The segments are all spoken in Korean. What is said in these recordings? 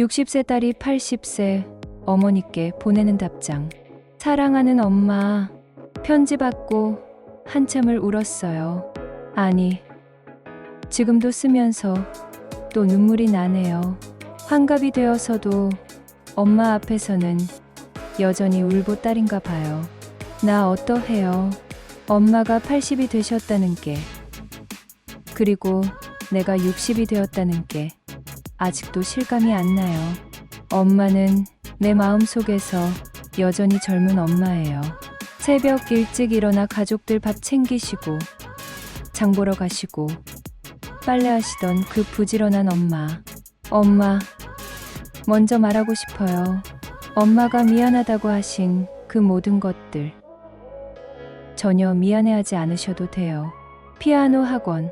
60세 딸이 80세 어머니께 보내는 답장. 사랑하는 엄마, 편지 받고 한참을 울었어요. 아니, 지금도 쓰면서 또 눈물이 나네요. 환갑이 되어서도 엄마 앞에서는 여전히 울보 딸인가 봐요. 나 어떠해요? 엄마가 80이 되셨다는 게, 그리고 내가 60이 되었다는 게 아직도 실감이 안 나요. 엄마는 내 마음 속에서 여전히 젊은 엄마예요. 새벽 일찍 일어나 가족들 밥 챙기시고, 장 보러 가시고, 빨래하시던 그 부지런한 엄마. 엄마, 먼저 말하고 싶어요. 엄마가 미안하다고 하신 그 모든 것들. 전혀 미안해하지 않으셔도 돼요. 피아노 학원.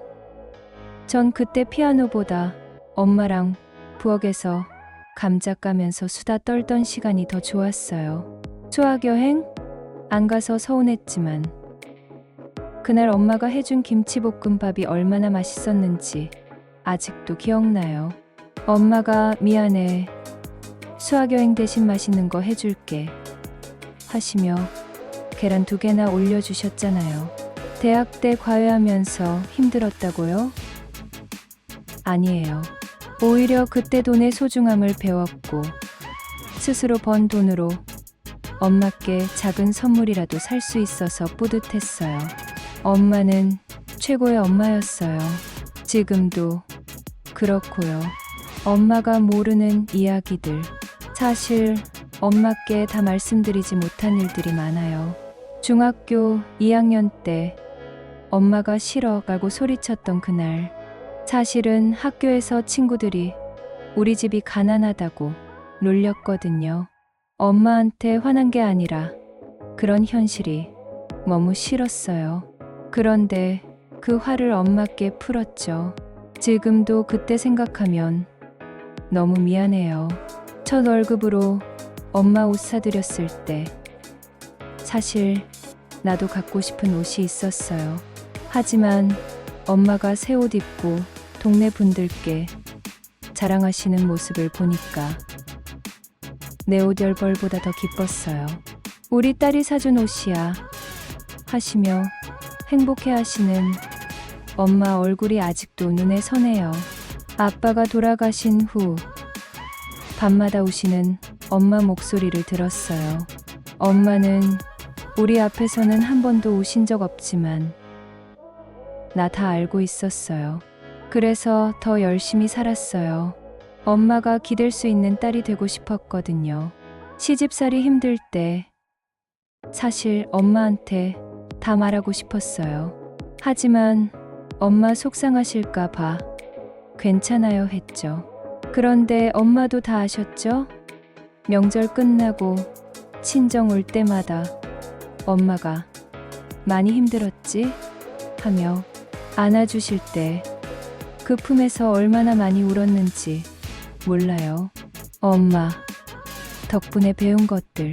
전 그때 피아노보다 엄마랑 부엌에서 감자 까면서 수다 떨던 시간이 더 좋았어요. 수학여행? 안 가서 서운했지만 그날 엄마가 해준 김치볶음밥이 얼마나 맛있었는지 아직도 기억나요. 엄마가 미안해. 수학여행 대신 맛있는 거 해줄게. 하시며 계란 두 개나 올려주셨잖아요. 대학 때 과외하면서 힘들었다고요? 아니에요. 오히려 그때 돈의 소중함을 배웠고 스스로 번 돈으로 엄마께 작은 선물이라도 살 수 있어서 뿌듯했어요. 엄마는 최고의 엄마였어요. 지금도 그렇고요. 엄마가 모르는 이야기들. 사실 엄마께 다 말씀드리지 못한 일들이 많아요. 중학교 2학년 때 엄마가 싫어 가고 소리쳤던 그날. 사실은 학교에서 친구들이 우리 집이 가난하다고 놀렸거든요. 엄마한테 화난 게 아니라 그런 현실이 너무 싫었어요. 그런데 그 화를 엄마께 풀었죠. 지금도 그때 생각하면 너무 미안해요. 첫 월급으로 엄마 옷 사드렸을 때 사실 나도 갖고 싶은 옷이 있었어요. 하지만 엄마가 새 옷 입고 동네 분들께 자랑하시는 모습을 보니까 내 옷 열 벌보다 더 기뻤어요. 우리 딸이 사준 옷이야. 하시며 행복해 하시는 엄마 얼굴이 아직도 눈에 선해요. 아빠가 돌아가신 후 밤마다 우시는 엄마 목소리를 들었어요. 엄마는 우리 앞에서는 한 번도 우신 적 없지만 나 다 알고 있었어요. 그래서 더 열심히 살았어요. 엄마가 기댈 수 있는 딸이 되고 싶었거든요. 시집살이 힘들 때 사실 엄마한테 다 말하고 싶었어요. 하지만 엄마 속상하실까 봐 괜찮아요 했죠. 그런데 엄마도 다 아셨죠? 명절 끝나고 친정 올 때마다 엄마가 많이 힘들었지? 하며 안아주실 때 그 품에서 얼마나 많이 울었는지 몰라요. 엄마 덕분에 배운 것들.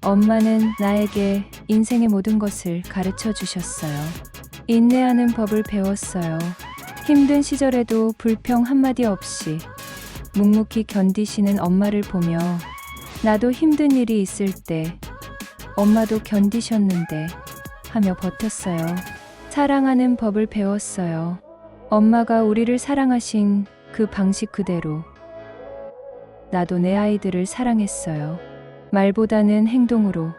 엄마는 나에게 인생의 모든 것을 가르쳐 주셨어요. 인내하는 법을 배웠어요. 힘든 시절에도 불평 한마디 없이 묵묵히 견디시는 엄마를 보며 나도 힘든 일이 있을 때 엄마도 견디셨는데 하며 버텼어요. 사랑하는 법을 배웠어요. 엄마가 우리를 사랑하신 그 방식 그대로 나도 내 아이들을 사랑했어요. 말보다는 행동으로,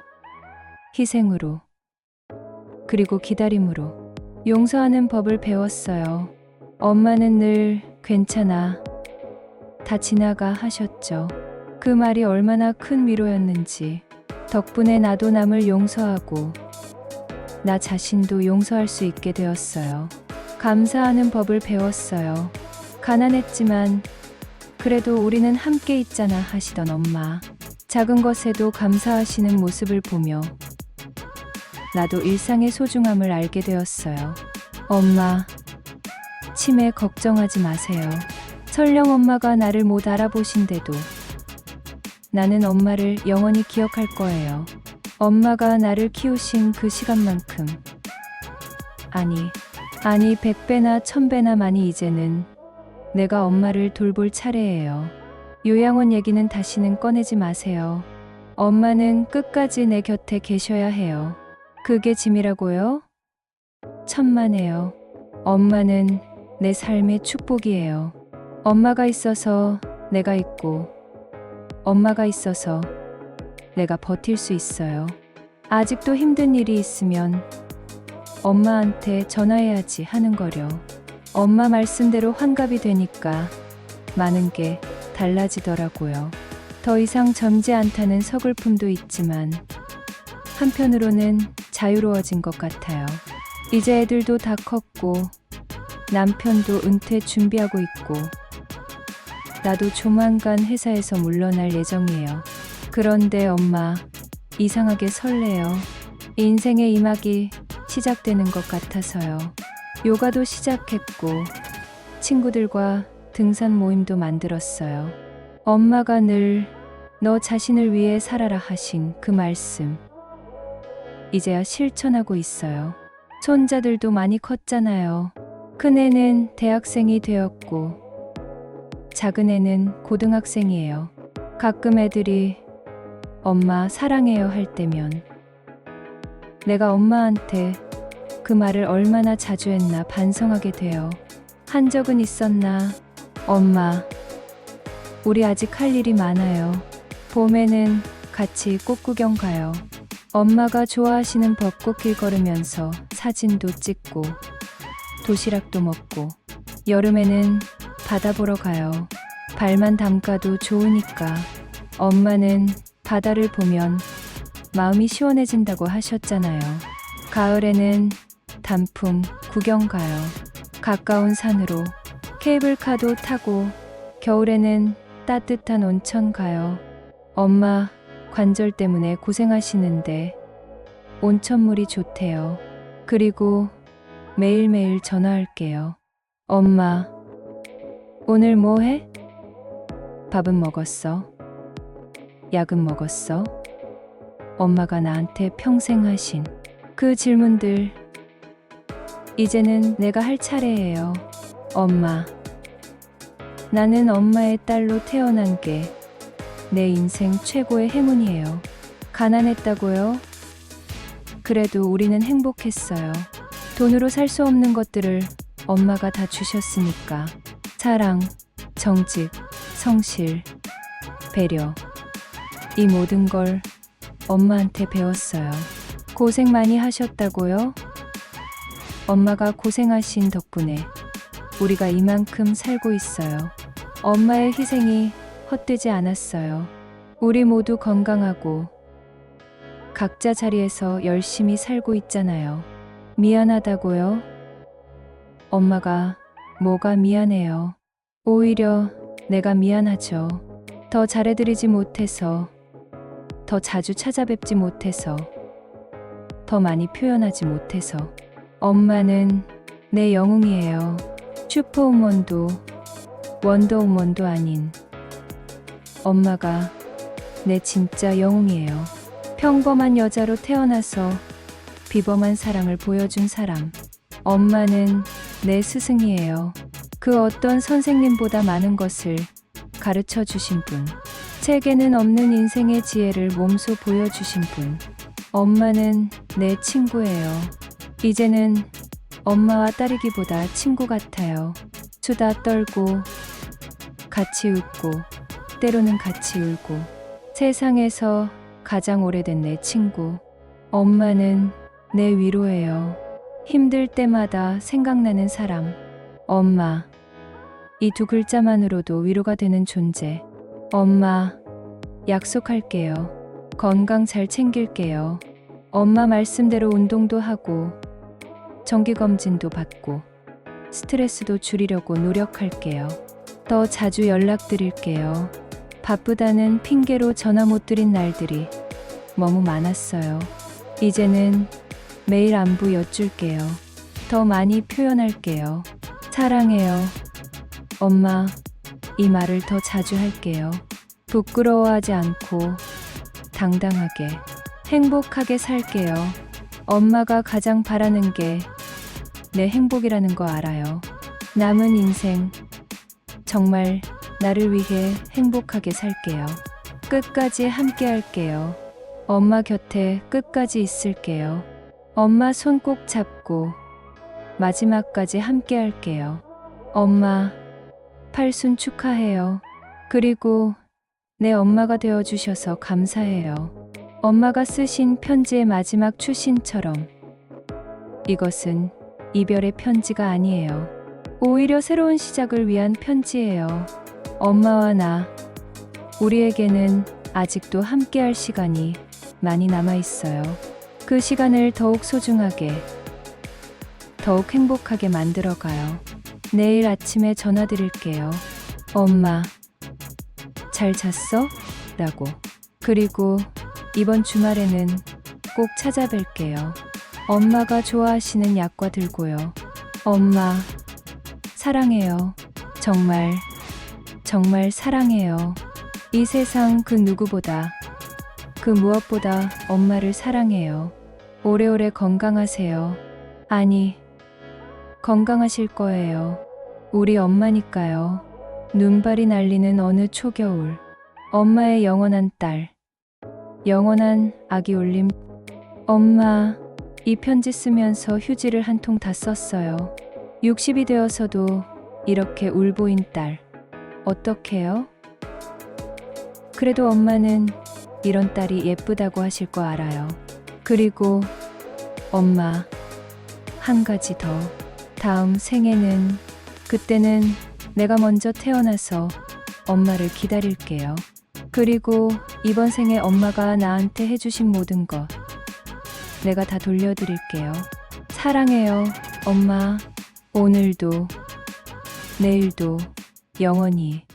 희생으로, 그리고 기다림으로 용서하는 법을 배웠어요. 엄마는 늘 괜찮아. 다 지나가 하셨죠. 그 말이 얼마나 큰 위로였는지. 덕분에 나도 남을 용서하고 나 자신도 용서할 수 있게 되었어요. 감사하는 법을 배웠어요. 가난했지만 그래도 우리는 함께 있잖아 하시던 엄마. 작은 것에도 감사하시는 모습을 보며 나도 일상의 소중함을 알게 되었어요. 엄마, 치매 걱정하지 마세요. 설령 엄마가 나를 못 알아보신데도 나는 엄마를 영원히 기억할 거예요. 엄마가 나를 키우신 그 시간만큼. 아니, 아니, 백배나 천배나 많이 이제는 내가 엄마를 돌볼 차례예요. 요양원 얘기는 다시는 꺼내지 마세요. 엄마는 끝까지 내 곁에 계셔야 해요. 그게 짐이라고요? 천만에요. 엄마는 내 삶의 축복이에요. 엄마가 있어서 내가 있고, 엄마가 있어서 내가 버틸 수 있어요. 아직도 힘든 일이 있으면 엄마한테 전화해야지 하는 거려. 엄마 말씀대로 환갑이 되니까 많은 게 달라지더라고요. 더 이상 젊지 않다는 서글픔도 있지만 한편으로는 자유로워진 것 같아요. 이제 애들도 다 컸고 남편도 은퇴 준비하고 있고 나도 조만간 회사에서 물러날 예정이에요. 그런데 엄마 이상하게 설레요. 인생의 이막이 시작되는 것 같아서요. 요가도 시작했고 친구들과 등산 모임도 만들었어요. 엄마가 늘 너 자신을 위해 살아라 하신 그 말씀. 이제야 실천하고 있어요. 손자들도 많이 컸잖아요. 큰애는 대학생이 되었고, 작은애는 고등학생이에요. 가끔 애들이 엄마 사랑해요 할 때면 내가 엄마한테 그 말을 얼마나 자주 했나 반성하게 돼요. 한 적은 있었나? 엄마, 우리 아직 할 일이 많아요. 봄에는 같이 꽃 구경 가요. 엄마가 좋아하시는 벚꽃길 걸으면서 사진도 찍고 도시락도 먹고 여름에는 바다 보러 가요. 발만 담가도 좋으니까 엄마는 바다를 보면 마음이 시원해진다고 하셨잖아요. 가을에는 단풍 구경 가요. 가까운 산으로 케이블카도 타고 겨울에는 따뜻한 온천 가요. 엄마 관절 때문에 고생하시는데 온천물이 좋대요. 그리고 매일매일 전화할게요. 엄마, 오늘 뭐 해? 밥은 먹었어? 약은 먹었어? 엄마가 나한테 평생 하신 그 질문들. 이제는 내가 할 차례예요. 엄마. 나는 엄마의 딸로 태어난 게 내 인생 최고의 행운이에요. 가난했다고요? 그래도 우리는 행복했어요. 돈으로 살 수 없는 것들을 엄마가 다 주셨으니까. 사랑, 정직, 성실, 배려. 이 모든 걸 엄마한테 배웠어요. 고생 많이 하셨다고요? 엄마가 고생하신 덕분에 우리가 이만큼 살고 있어요. 엄마의 희생이 헛되지 않았어요. 우리 모두 건강하고 각자 자리에서 열심히 살고 있잖아요. 미안하다고요? 엄마가 뭐가 미안해요. 오히려 내가 미안하죠. 더 잘해드리지 못해서, 더 자주 찾아뵙지 못해서, 더 많이 표현하지 못해서. 엄마는 내 영웅이에요. 슈퍼우먼도 원더우먼도 아닌 엄마가 내 진짜 영웅이에요. 평범한 여자로 태어나서 비범한 사랑을 보여준 사람. 엄마는 내 스승이에요. 그 어떤 선생님보다 많은 것을 가르쳐 주신 분. 책에는 없는 인생의 지혜를 몸소 보여주신 분. 엄마는 내 친구예요. 이제는 엄마와 딸이기보다 친구 같아요. 수다 떨고, 같이 웃고, 때로는 같이 울고. 세상에서 가장 오래된 내 친구. 엄마는 내 위로예요. 힘들 때마다 생각나는 사람. 엄마. 이 두 글자만으로도 위로가 되는 존재. 엄마, 약속할게요. 건강 잘 챙길게요. 엄마 말씀대로 운동도 하고, 정기검진도 받고, 스트레스도 줄이려고 노력할게요. 더 자주 연락드릴게요. 바쁘다는 핑계로 전화 못 드린 날들이 너무 많았어요. 이제는 매일 안부 여쭐게요. 더 많이 표현할게요. 사랑해요. 엄마, 이 말을 더 자주 할게요. 부끄러워하지 않고 당당하게 행복하게 살게요. 엄마가 가장 바라는 게 내 행복이라는 거 알아요. 남은 인생 정말 나를 위해 행복하게 살게요. 끝까지 함께 할게요. 엄마 곁에 끝까지 있을게요. 엄마 손 꼭 잡고 마지막까지 함께 할게요. 엄마, 팔순 축하해요. 그리고 내 엄마가 되어 주셔서 감사해요. 엄마가 쓰신 편지의 마지막 출신처럼 이것은 이별의 편지가 아니에요. 오히려 새로운 시작을 위한 편지예요. 엄마와 나, 우리에게는 아직도 함께할 시간이 많이 남아 있어요. 그 시간을 더욱 소중하게, 더욱 행복하게 만들어 가요. 내일 아침에 전화 드릴게요. 엄마, 잘 잤어? 라고. 그리고 이번 주말에는 꼭 찾아뵐게요. 엄마가 좋아하시는 약과 들고요. 엄마, 사랑해요. 정말, 정말 사랑해요. 이 세상 그 누구보다, 그 무엇보다 엄마를 사랑해요. 오래오래 건강하세요. 아니, 건강하실 거예요. 우리 엄마니까요. 눈발이 날리는 어느 초겨울. 엄마의 영원한 딸. 영원한 아기 올림. 엄마, 이 편지 쓰면서 휴지를 한 통 다 썼어요. 60이 되어서도 이렇게 울보인 딸. 어떡해요? 그래도 엄마는 이런 딸이 예쁘다고 하실 거 알아요. 그리고 엄마, 한 가지 더. 다음 생에는, 그때는 내가 먼저 태어나서 엄마를 기다릴게요. 그리고 이번 생에 엄마가 나한테 해주신 모든 것, 내가 다 돌려드릴게요. 사랑해요, 엄마. 오늘도, 내일도, 영원히.